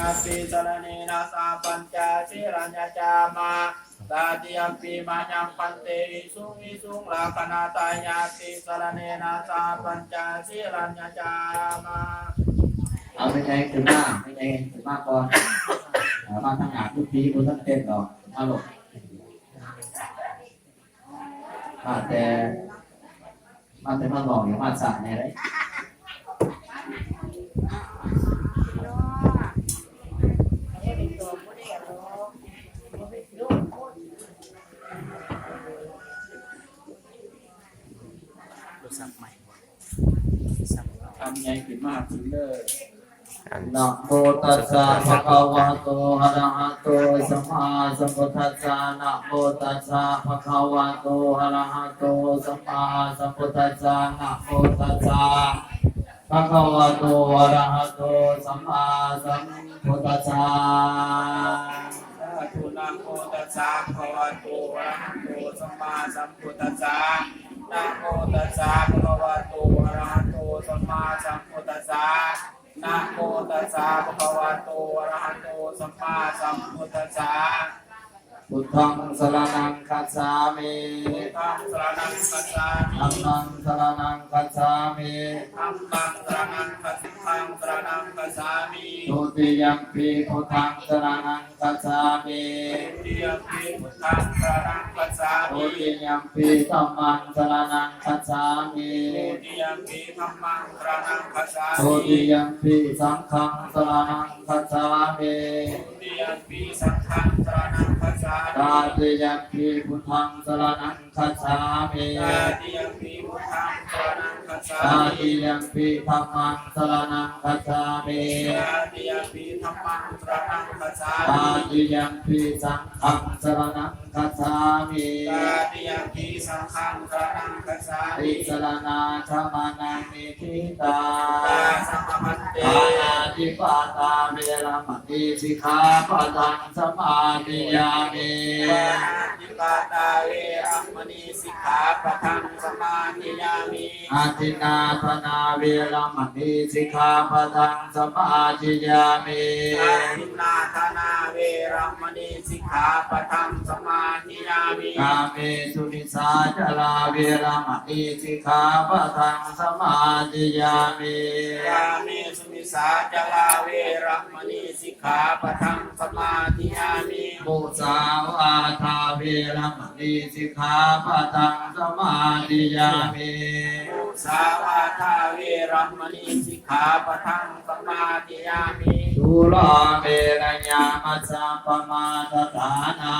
ปิสรเนนะสาปัญจาสิรัญญาจามาตาติยมปีมายังปันเตวิสุงวิสุงลาคนาตายาติสรเนนะสาปัญจาสิรัญญาจามาเอาไม่ใช่ถึงมากไม่ใช่ถึงมากก่อนมาทั้งหาทุกปีบนทั้งเต้นดอกเอาลงมาแต่มาแต่มาบอกอย่ามาสั่งเนี่ยเทำไงขึ้นมาถึงเด้อนะโมตัสสะภะคะวะโตอะระหะโตสัมมาสัมพุทธัสสะนะโมตัสสะภะคะวะโตอะระหะโตสัมมาสัมพุทธัสสะนะโมตัสสะภะคะวะโตอะระหะโตสัมมาสัมพุทธัสสะสาธุนะโมตัสสะภะคะวะโตอะระหะโตสัมมาสัมพุทธัสสะนะโมตัสสะ สสะนะโมตัสสะภะคะวะโตอะระหะโตสัมมาสัมพุทธัสสะพุทธังสรณังคัจฉามิธัมมังสรณังคัจฉามิธัมมังสรณังคัจฉามิธัมมังสรณังคัจฉามิสรณังคัจฉามิทุ ติยัมปีพุทธังสรณังคัจฉามิเตียมปิพุทธังสรณังคัจฉาทุมิติยัมปีธัมมังสรณังคัจฉามิเตียมปิธัมมังสรณังคัจฉาทุมิติยัมปีสังฆังสรณังคัจฉามิเตียมปิสังฆังสรณังคัจฉาตามิติยัมปีพุทธังสรณังคัจฉามิตาเตียมปิพุทธัง สรณังคัจฉาตามิติยัมปีธัมมังสรณังคัจฉามิตาเตียมปิธัมมังสรณังคัจฉาตามิติยัมปีสังฆังสรณังคัจฉามิตาเตียมปิสังฆังสรณังคัจฉาติมิสรณาธรรมานังนิทิตาตาสัมมันเตปานาติปาตาเวรมณีสิกขาปะทังสมาธิยามิปา ติปาตาเวรมณีสิกขาปะทังสมาธิยามิอาทินนาธนาเวรมณีสิกขาปะทังสมาธิยามิอาทินนาธนาเวรมณีสิกขาปะทังสมาธิยามิกาเมสุนิสาจาราเวรมณีสิกขาปะทังสมาธิยามิยามิสุมิ สาจลาเวรมณีสิกขาปะทังสมาธิยามิมุสาวาทาเวรมณีสิกขาปะทังสมาธิยามิมุสาวาทาเวรมณีสิกขาปะทังสมาธิยามิทุลาเมรญามัสสะปมาทฐานา